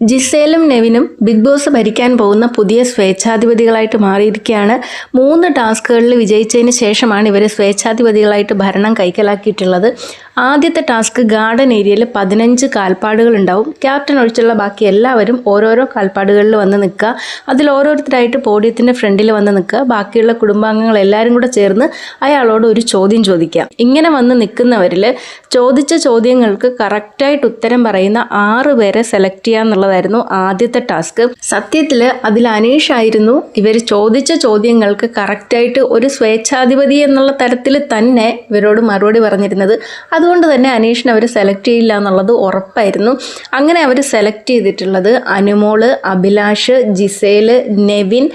ജിസേലും നെവിനും big boss ഭരിക്കാൻ പോകുന്ന പുതിയ സ്വേച്ഛാധിപതികളായിട്ട് മാറിയിരിക്കുകയാണ്. മൂന്ന് ടാസ്കുകളിൽ വിജയിച്ചതിന് ശേഷമാണ് ഇവർ സ്വേച്ഛാധിപതികളായിട്ട് ഭരണം കൈക്കലാക്കിയിട്ടുള്ളത്. ആദ്യത്തെ ടാസ്ക് ഗാർഡൻ ഏരിയയിൽ പതിനഞ്ച് കാൽപ്പാടുകൾ ഉണ്ടാവും. ക്യാപ്റ്റൻ ഒഴിച്ചുള്ള ബാക്കി എല്ലാവരും ഓരോരോ കാൽപ്പാടുകളിൽ വന്ന് നിൽക്കുക. അതിൽ ഓരോരുത്തരായിട്ട് പോഡിയത്തിന്റെ ഫ്രണ്ടിൽ വന്ന് നിൽക്കുക. ബാക്കിയുള്ള കുടുംബാംഗങ്ങൾ എല്ലാവരും കൂടെ ചേർന്ന് അയാളോട് ഒരു ചോദ്യം ചോദിക്കാം ഇങ്ങനെ വന്ന് നിൽക്കുന്നവരിൽ ചോദിച്ച ചോദ്യങ്ങൾക്ക് കറക്റ്റായിട്ട് ഉത്തരം പറയുന്ന ആറ് പേരെ സെലക്ട് ചെയ്യുക എന്നുള്ളതായിരുന്നു ആദ്യത്തെ ടാസ്ക്. സത്യത്തിൽ അതിൽ അനീഷ് ആയിരുന്നു ഇവർ ചോദിച്ച ചോദ്യങ്ങൾക്ക് കറക്റ്റായിട്ട് ഒരു സ്വേച്ഛാധിപതി എന്നുള്ള തരത്തിൽ തന്നെ ഇവരോട് മറുപടി പറഞ്ഞിരുന്നത്. അതുകൊണ്ട് തന്നെ അനീഷിനെ അവർ സെലക്ട് ചെയ്യില്ല എന്നുള്ളത് ഉറപ്പായിരുന്നു. അങ്ങനെ അവർ സെലക്ട് ചെയ്തിട്ടുള്ളത് Anumol Abhilash Gizele Nevin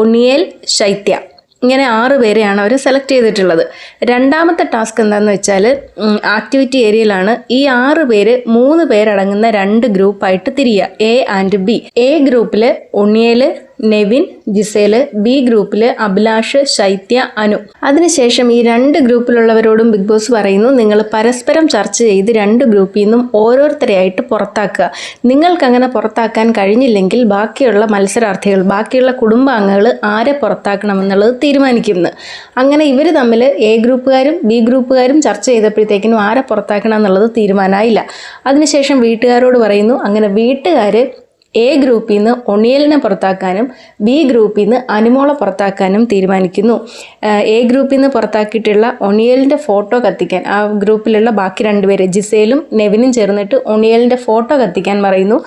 Oneal Shaitya. ഇങ്ങനെ ആറ് പേരെയാണ് അവർ സെലക്ട് ചെയ്തിട്ടുള്ളത്. രണ്ടാമത്തെ ടാസ്ക് എന്താണെന്ന് വെച്ചാൽ ആക്ടിവിറ്റി ഏരിയയിലാണ് ഈ ആറ് പേര് മൂന്ന് പേരടങ്ങുന്ന രണ്ട് ഗ്രൂപ്പായിട്ട് തിരിയുക എ ആൻഡ് ബി എ ഗ്രൂപ്പിൽ ഉണ്ണിയൽ നെവിൻ ജിസേൽ ബി ഗ്രൂപ്പിൽ അഭിലാഷ് ശൈത്യ അനു. അതിനുശേഷം ഈ രണ്ട് ഗ്രൂപ്പിലുള്ളവരോടും ബിഗ് ബോസ് പറയുന്നു നിങ്ങൾ പരസ്പരം ചർച്ച ചെയ്ത് രണ്ട് ഗ്രൂപ്പിൽ നിന്നും ഓരോരുത്തരെയായിട്ട് പുറത്താക്കുക. നിങ്ങൾക്ക് അങ്ങനെ പുറത്താക്കാൻ കഴിഞ്ഞില്ലെങ്കിൽ ബാക്കിയുള്ള മത്സരാർത്ഥികൾ ബാക്കിയുള്ള കുടുംബാംഗങ്ങൾ ആരെ പുറത്താക്കണമെന്നുള്ളത് തീരുമാനിക്കുന്നു. അങ്ങനെ ഇവർ തമ്മിൽ എ ഗ്രൂപ്പുകാരും ബി ഗ്രൂപ്പുകാരും ചർച്ച ചെയ്തപ്പോഴത്തേക്കിനും ആരെ പുറത്താക്കണം എന്നുള്ളത് തീരുമാനമായില്ല. അതിനുശേഷം വീട്ടുകാരോട് പറയുന്നു അങ്ങനെ വീട്ടുകാർ എ ഗ്രൂപ്പിൽ നിന്ന് ഒണിയലിനെ പുറത്താക്കാനും ബി ഗ്രൂപ്പിൽ നിന്ന് അനുമോളെ പുറത്താക്കാനും തീരുമാനിക്കുന്നു. എ ഗ്രൂപ്പിൽ നിന്ന് പുറത്താക്കിയിട്ടുള്ള ഒണിയലിന്റെ ഫോട്ടോ കത്തിക്കാൻ ആ ഗ്രൂപ്പിലുള്ള ബാക്കി രണ്ടുപേരെ ജിസേലും നെവിനും ചേർന്നിട്ട് ഒണിയലിന്റെ ഫോട്ടോ കത്തിക്കാൻ പറയുന്നു.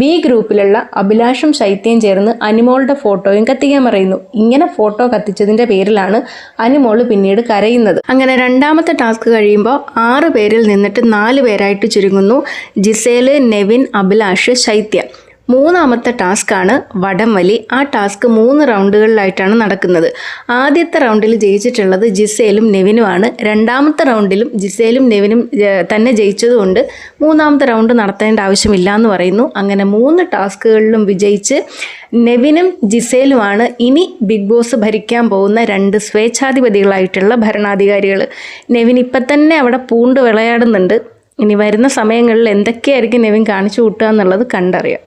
ബി ഗ്രൂപ്പിലുള്ള അഭിലാഷും ശൈത്യയും ചേർന്ന് അനുമോളുടെ ഫോട്ടോയും കത്തിക്കാൻ പറയുന്നു. ഇങ്ങനെ ഫോട്ടോ കത്തിച്ചതിന്റെ പേരിലാണ് അനുമോൾ പിന്നീട് കരയുന്നത്. അങ്ങനെ രണ്ടാമത്തെ ടാസ്ക് കഴിയുമ്പോൾ ആറ് പേരിൽ നിന്നിട്ട് നാല് പേരായിട്ട് ചുരുങ്ങുന്നു. ജിസേൽ നെവിൻ അഭിലാഷ് ശൈത്യ. മൂന്നാമത്തെ ടാസ്ക്കാണ് വടംവലി. ആ ടാസ്ക് മൂന്ന് റൗണ്ടുകളിലായിട്ടാണ് നടക്കുന്നത്. ആദ്യത്തെ റൗണ്ടിൽ ജയിച്ചിട്ടുള്ളത് ജിസേലും നെവിനുമാണ് രണ്ടാമത്തെ റൗണ്ടിലും ജിസേലും നെവിനും തന്നെ ജയിച്ചതുകൊണ്ട് മൂന്നാമത്തെ റൗണ്ട് നടത്തേണ്ട ആവശ്യമില്ല എന്ന് പറയുന്നു. അങ്ങനെ മൂന്ന് ടാസ്കുകളിലും വിജയിച്ച് നെവിനും ജിസേലുമാണ് ഇനി ബിഗ് ബോസ് ഭരിക്കാൻ പോകുന്ന രണ്ട് സ്വേച്ഛാധിപതികളായിട്ടുള്ള ഭരണാധികാരികൾ. നെവിൻ ഇപ്പം തന്നെ അവിടെ പൂണ്ട് വിളയാടുന്നുണ്ട്. ഇനി വരുന്ന സമയങ്ങളിൽ എന്തൊക്കെയായിരിക്കും നെവിൻ കാണിച്ചു കൂട്ടുക എന്നുള്ളത് കണ്ടറിയാം.